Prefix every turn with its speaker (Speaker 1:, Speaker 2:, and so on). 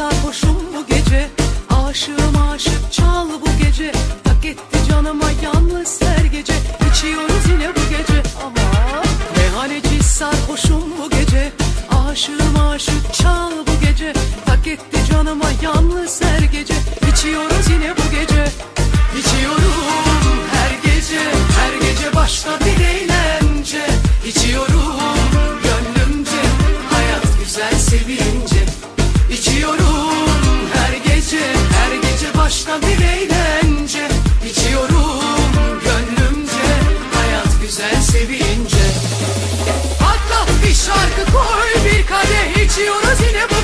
Speaker 1: sarhoşum bu gece. Aşığım aşık çal bu gece. Tak etti canıma yalnız her gece. İçiyoruz yine bu gece. Ama Meyhaneci sarhoşum bu gece. Aşığım aşık çal bu gece. Tak etti canıma yalnız her gece. İçiyoruz Oysa bir gönlümce. Hayat güzel sevince. Patlat bir şarkı koy bir kadeh içiyoruz yine bu